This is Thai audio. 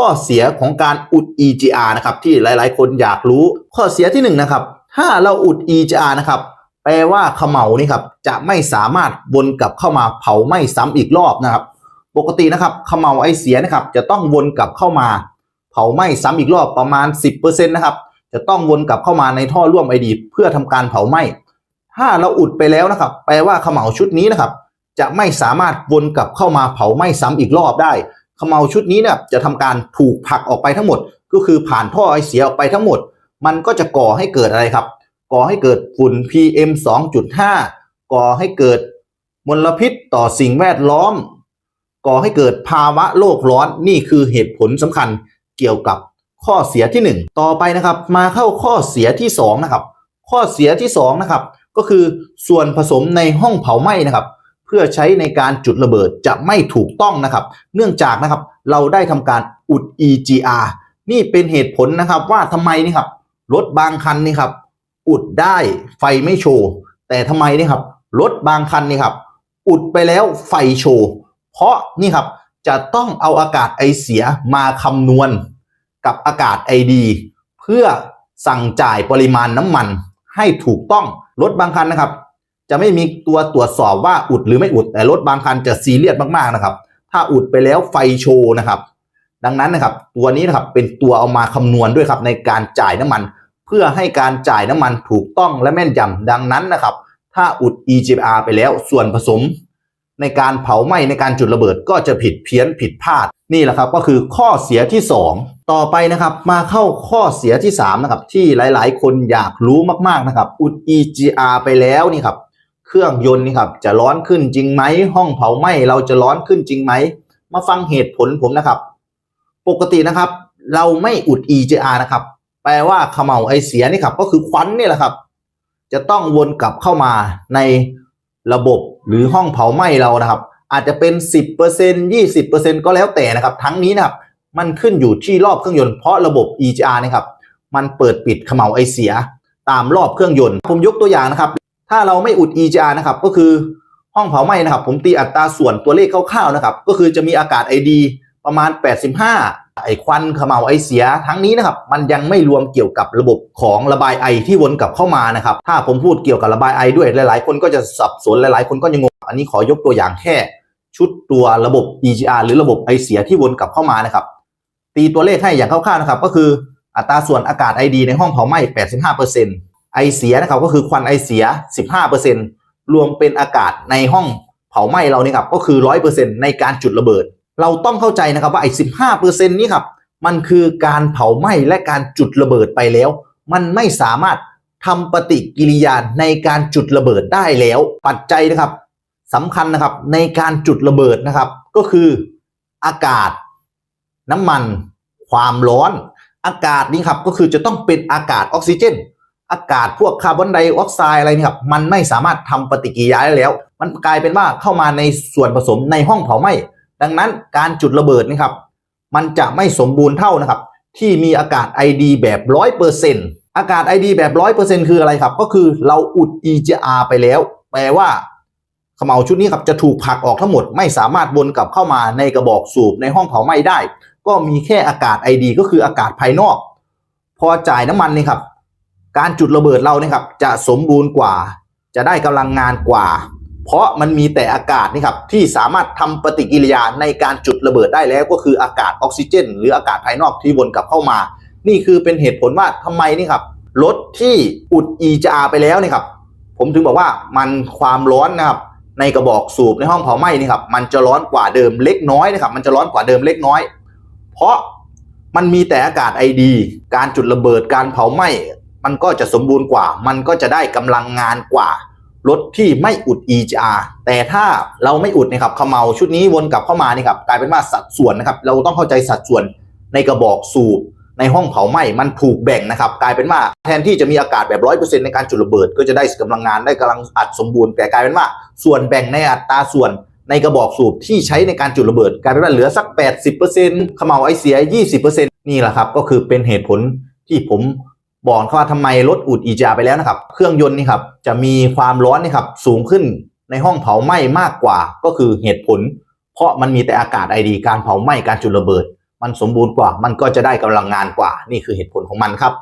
ข้อเสียของการอุด EGR นะครับที่หลายๆ คนอยากรู้ ข้อเสียที่หนึ่งนะครับถ้าเราอุด EGR นะครับแปลว่าเขมเหลานี่ครับจะไม่สามารถวนกลับเข้ามาเผาไหม้ซ้ำอีกรอบนะครับ ปกตินะครับเขมเหลาไอเสียนะครับจะต้องวนกลับเข้ามา เผาไหม้ซ้ำอีกรอบประมาณ 10%นะครับจะต้องวนกลับเข้ามาในท่อร่วมไอดีเพื่อทำการเผาไหม้ถ้าเราอุดไปแล้วนะครับ แปลว่าเขมเหลาชุดนี้นะครับ จะไม่สามารถวนกลับเข้ามาเผาไหม้ซ้ำอีกรอบได้ ขมเหลาชุดนี้เนี่ยจะทำการถูกผลักออกไปทั้งหมด ก็คือผ่านท่อไอเสียออกไปทั้งหมด มันก็จะก่อให้เกิดอะไรครับ ก่อให้เกิดฝุ่น PM 2.5 ก่อให้เกิดมลพิษต่อสิ่งแวดล้อม ก่อให้เกิดภาวะโลกร้อนนี่คือเหตุผลสำคัญเกี่ยวกับข้อเสียที่ 1 ต่อไปนะครับ มาเข้าข้อเสียที่2นะครับข้อเสียที่2นะครับก็คือส่วนผสมในห้องเผาไหม้นะครับ พื่อใช้ในการจุดระเบิดจะไม่ถูกต้องนะครับ เนื่องจากนะครับเราได้ทำการอุด EGR นี่เป็นเหตุผลนะครับว่าทำไมนี่ครับรถบางคันนี่ครับ อุดได้ไฟไม่โชว์ แต่ทำไมนี่ครับรถบางคันนี่ครับ อุดไปแล้วไฟโชว์ เพราะนี่ครับจะต้องเอาอากาศไอเสียมาคำนวณกับอากาศไอดีเพื่อสั่งจ่ายปริมาณน้ำมันให้ถูกต้องรถบางคันนะครับ จะไม่มีตัวตรวจสอบว่าอุดหรือไม่อุด แต่รถบางคันจะซีเรียสมากๆนะครับ ถ้าอุดไปแล้วไฟโชว์นะครับ ดังนั้นนะครับ ตัวนี้นะครับเป็นตัวเอามาคำนวณด้วยครับในการจ่ายน้ำมัน เพื่อให้การจ่ายน้ำมันถูกต้องและแม่นยำดังนั้นนะครับ ถ้าอุด EGR ไปแล้วส่วนผสม ในการเผาไหม้ในการจุดระเบิดก็จะผิดเพี้ยนผิดพลาดนี่แหละครับก็คือข้อเสียที่ 2 ต่อไปนะครับ มาเข้าข้อเสียที่3นะครับที่หลายๆ คนอยากรู้มากๆนะครับอุด EGR ไปแล้วนี่ครับ เครื่องยนต์นี่ครับจะร้อนขึ้นจริงไหมห้องเผาไหม้เราจะร้อนขึ้นจริงไหมมาฟังเหตุผลผมนะครับ ปกตินะครับ เราไม่อุด EGR นะครับ แปลว่าเขม่าไอเสียนี่ครับ ก็คือควันนี่แหละครับ จะต้องวนกลับเข้ามาในระบบหรือห้องเผาไหม้เรานะครับ อาจจะเป็น 10% 20%ก็แล้วแต่นะครับ ทั้งนี้นะครับ มันขึ้นอยู่ที่รอบเครื่องยนต์เพราะระบบ EGR นะครับ มันเปิดปิดเขม่าไอเสีย ตามรอบเครื่องยนต์ผมยกตัวอย่างนะครับ ถ้าเราไม่อุด EGR นะครับ ก็คือห้องเผาไหม้นะครับ ผมตีอัตราส่วนตัวเลขคร่าวๆนะครับ ก็คือจะมีอากาศ ID ประมาณ 85 ไอควันเขม่าไอเสีย ทั้งนี้นะครับ มันยังไม่รวมเกี่ยวกับระบบของระบายไอที่วนกลับเข้ามานะครับ ถ้าผมพูดเกี่ยวกับระบายไอด้วยหลายๆ คนก็จะสับสนหลายๆ คนก็ยังงง อันนี้ขอยกตัวอย่างแค่ ชุดตัวระบบ EGR หรือระบบไอเสียที่วนกลับเข้ามานะครับ ตีตัวเลขให้อย่างคร่าวๆนะครับ ก็คืออัตราส่วนอากาศ ID ในห้องเผาไหม้ 85% ไอเสียนะครับก็คือควันไอเสีย 15%รวมเป็นอากาศในห้องเผาไหม้เราเนี่ยครับก็คือ 100%ในการจุดระเบิด เราต้องเข้าใจนะครับว่าไอ้15%นี้ครับมันคือการเผาไหม้และการจุดระเบิดไปแล้ว มันไม่สามารถทำปฏิกิริยาในการจุดระเบิดได้แล้ว ปัจจัยนะครับสำคัญนะครับในการจุดระเบิดนะครับ ก็คืออากาศ น้ำมัน ความร้อน อากาศนี่ครับก็คือจะต้องเป็นอากาศออกซิเจน อากาศพวกคาร์บอนไดออกไซด์อะไรนี่ครับมันไม่สามารถทำปฏิกิริยาได้แล้ว มันกลายเป็นว่าเข้ามาในส่วนผสมในห้องเผาไหม้ดังนั้นการจุดระเบิดนี่ครับ มันจะไม่สมบูรณ์เท่านะครับ ที่มีอากาศ ID แบบร้อยเปอร์เซ็นต์อากาศ ID แบบร้อยเปอร์เซ็นต์คืออะไรครับ ก็คือเราอุด EGR ไปแล้ว แปลว่าเขม่าชุดนี้ครับจะถูกผลักออกทั้งหมด ไม่สามารถวนกลับเข้ามาในกระบอกสูบในห้องเผาไหม้ได้ ก็มีแค่อากาศ ID ก็คืออากาศภายนอก พอจ่ายน้ำมันนี่ครับ การจุดระเบิดเราเนี่ยครับจะสมบูรณ์กว่า จะได้กำลังงานกว่า เพราะมันมีแต่อากาศนี่ครับที่สามารถทำปฏิกิริยาในการจุดระเบิดได้แล้วก็คืออากาศออกซิเจน หรืออากาศภายนอกที่วนกลับเข้ามา นี่คือเป็นเหตุผลว่าทำไมนี่ครับรถที่อุด EGR ไปแล้วนี่ครับผมถึงบอกว่ามันความร้อนนะครับในกระบอกสูบในห้องเผาไหม้นี่ครับมันจะร้อนกว่าเดิมเล็กน้อยนะครับมันจะร้อนกว่าเดิมเล็กน้อย เพราะมันมีแต่อากาศไอดี การจุดระเบิดการเผาไหม้ มันก็จะสมบูรณ์กว่า มันก็จะได้กำลังงานกว่า รถที่ไม่อุด EGR แต่ถ้าเราไม่อุดนะครับขมเมาชุดนี้วนกลับเข้ามานี่ครับกลายเป็นว่าสัดส่วนนะครับ เราต้องเข้าใจสัดส่วนในกระบอกสูบในห้องเผาไหม้มันถูกแบ่งนะครับ กลายเป็นว่าแทนที่จะมีอากาศแบบร้อยเปอร์เซ็นต์ในการจุดระเบิด ก็จะได้กำลังงานได้กำลังอัดสมบูรณ์แต่กลายเป็นว่า ส่วนแบ่งในอัตราส่วนในกระบอกสูบที่ใช้ในการจุดระเบิด กลายเป็นว่าเหลือสัก 80%ขมเมาไอเสีย 20%นี่แหละครับ ก็คือเป็นเหตุผลที่ผม บอกว่าทำไมรถอุดอีจาไปแล้วนะครับ เครื่องยนต์นี่ครับจะมีความร้อนนี่ครับสูงขึ้นในห้องเผาไหม้มากกว่า ก็คือเหตุผล เพราะมันมีแต่อากาศไอดี การเผาไหม้การจุดระเบิด มันสมบูรณ์กว่า มันก็จะได้กำลังงานกว่า นี่คือเหตุผลของมันครับ